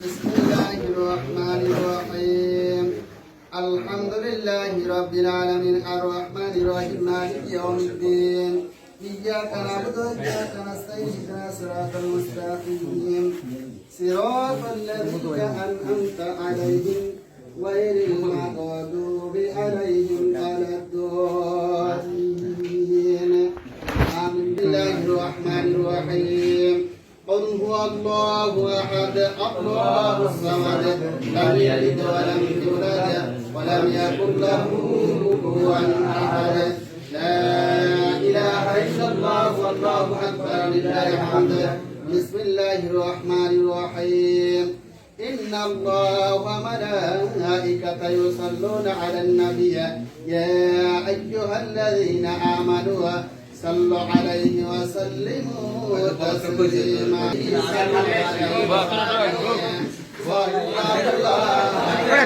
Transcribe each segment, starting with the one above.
بسم الله الرحمن الرحيم. الحمد لله رب العالمين. الرحمن الرحيم. مالك يوم الدين. إياك نعبد وإياك نستعين. اهدنا الصراط المستقيم. صراط الذين أنعمت عليهم غير المغضوب عليهم قل هو الله أحد الله الصمد لم يلد ولم يولد ولم يكن له كفوا أحد. لا إله إلا الله والله أكبر لله الحمد. بسم الله الرحمن الرحيم. إن الله وملائكته يصلون على النبي يا أيها الذين آمنوا صلوا عليه وسلموا تسليما يا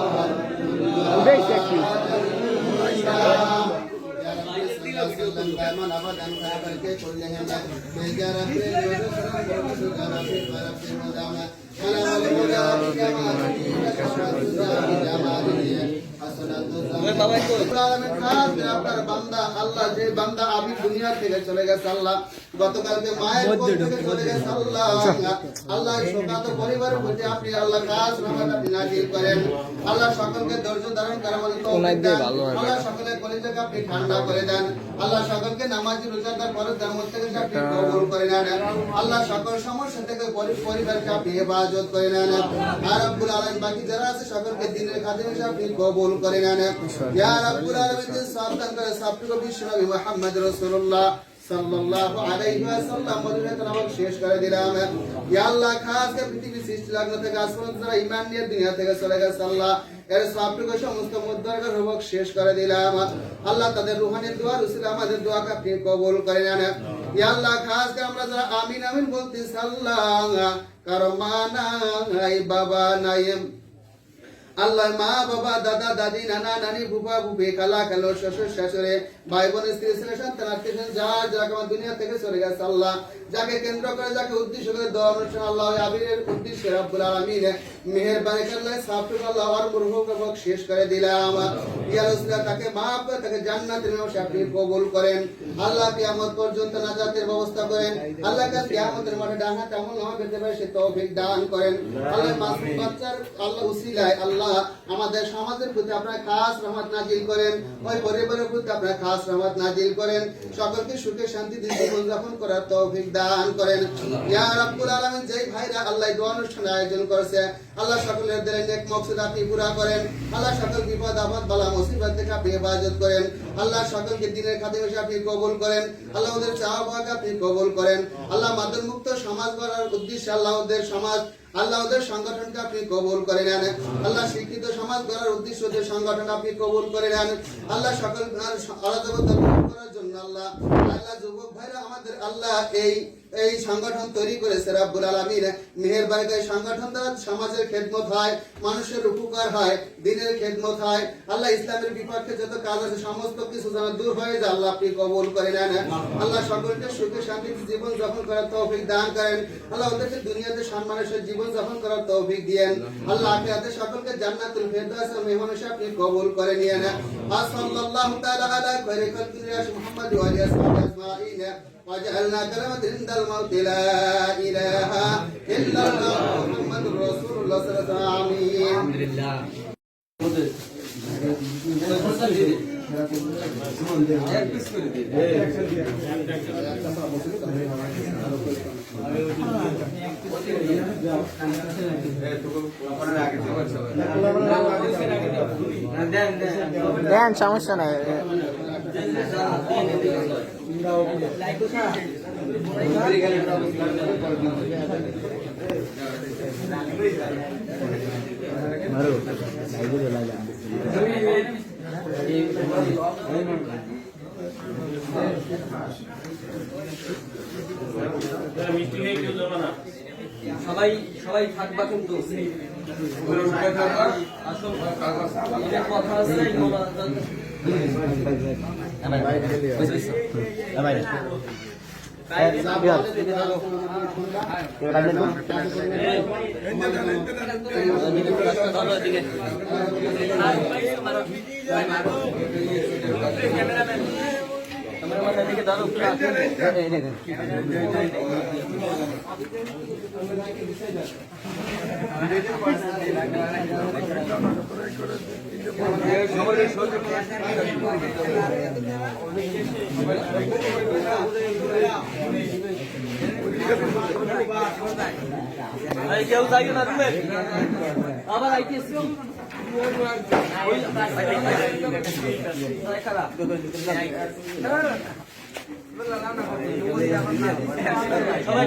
रहमान आबाद हम खड़ा करके छोड़ देंगे मैं बेजार अपने लोगों को बहुत सुधार अपने पर अपने मोदाना मना वाले मोदाना की कशमत सुधार की जमात है আপনার বান্দা আল্লাহ যে বান্দা আমি দুনিয়া থেকে চলে গেছে আল্লাহ। গতকালকে মায়ের থেকে চলে গেছে আল্লাহ আল্লাহ। শোকাত পরিবারের প্রতি আপনি আল্লাহ কাজ রহমত আপনি নাজিল করেন। আল্লাহ সকলকে ধৈর্য ধারণ করার মতো তৌফিক দেন। আল্লাহ সকলের কলিজাকে আপনি ঠান্ডা করে দেন। আল্লাহ সকলকে নামাজি রোজাদার থেকে আপনি কবুল করে নেন। আল্লাহ সকল সমস্যা থেকে পরি- পরিবারকে আপনি হেফাজত করে নেন। আর আলামিন বাকি যারা আছে সকলকে দিনের আপনি কবুল শেষ করে দিলাম। আল্লাহ তাদের রুহানি দোয়া রসুল আমাদের আপনি কবুল করে নেন ইয়া আল্লাহ, খাস করে আমরা যারা আমিন আমিন বলতেছি আল্লাহ, কারও মা নাই, বাবা নাই আল্লাহ মা, বাবা, দাদা, দাদি, নানা, নানি, বুবা, বুবে খালা খালো শ্বশুর, শাশুড়ে ভাই বোন স্ত্রী, ছেলে, সন্তান, আত্মীয় যার যাকে আমার দুনিয়া থেকে চলে গেছে আল্লাহ, যাকে কেন্দ্র করে, যাকে উদ্দেশ্য করে দোয়া অনুষ্ঠান আল্লাহ আবিরের উদ্দেশ্যে রাব্বুল আলামিন মেহেরবানি করে আল্লাহ সাফটুক আল্লাহ আর এবং শেষ করে দিলাম। ইয়া রাসূলুল্লাহ, তাকে মাফ করে, তাকে জান্নাতের মেয়ে আপনি কবুল করেন। আল্লাহ কিয়ামত পর্যন্ত নাজাতের ব্যবস্থা করেন। আল্লাহ কাছে কিয়ামতের মাঠে ডাহা তেমন নামা পেতে সে তৌফিক দান করেন। আল্লাহ মাসুম বাচ্চার, আল্লাহ উসিলায় আল্লাহ আমাদের সমাজের প্রতি আপনার খাস রহমত নাজিল করেন, ওই পরিবারের প্রতি আপনার খাস রহমত নাজিল করেন। সকলকে সুখে শান্তিতে জীবন যাপন করার তৌফিক দান করেন। ইয়া রাব্বুল আলামিন, যেই ভাইরা আল্লাহ দোয়া অনুষ্ঠানের আয়োজন করেছে, আল্লাহ সকলের দিলে নেক মকসদ আপনি পুরা করেন। আল্লাহ সকল বিপদ, আপদ, বালা, মুসিবত থেকে আপনি হেফাজত করেন। আল্লাহ সকলকে দিনের খাদিম হিসেবে আপনি কবুল করেন। আল্লাহ ওদের চাওয়া পাওয়াকে আপনি কবুল করেন। আল্লাহ মাদক মুক্ত সমাজ গড়ার উদ্দেশ্যে আল্লাহ ওদের সমাজ আল্লাহ ওদের সংগঠনকে আপনি কবুল করে নেন। আল্লাহ শিক্ষিত সমাজ গড়ার উদ্দেশ্য যে সংগঠন আপনি কবুল করে নেন। আল্লাহ সকল আলাদা করার জন্য আল্লাহ আল্লাহ যুবক ভাইরা আমাদের আল্লাহ এই এই সংগঠন তৈরি করেছে রাব্বুল আলামিন। মেহেরবাড়িতে এই সংগঠন দ্বারা সমাজের খেদমত হয়, মানুষের উপকার হয়, দিনের খেদমত হয়। আল্লাহ ইসলামের বিপক্ষে যত কাজ আছে, সমস্ত কিছু যেন দূর হয়ে যায়, আল্লাহ আপনি কবুল করে নেন। আল্লাহ সকলকে সুখে শান্তিতে জীবন যাপন করার তৌফিক দান করেন। আল্লাহ ওদেরকে দুনিয়াতে সম্মানের সাথে জীবন যাপন করার তৌফিক দিয়েন আল্লাহ আখিরাতে সকলকে জান্নাতুল ফেরদাউস মেহমান হিসেবে আপনি কবুল করে নিয়েন আর সাল্লাল্লাহু তাআলা আলা খায়রি খালকিল্লাহ মুহাম্মদ ওয়া আলিহি আজমাইন وجعلنا كلمة عند الموت لا إله إلا الله محمد رسول الله صلى الله عليه وسلم দেন সমস্যা নাই মারো লাইভে লাগা সবাই সবাই থাকবা কিন্তু। ক্যামেরাম্যান কেউ যাইও না আবার আইতেছি। সবাই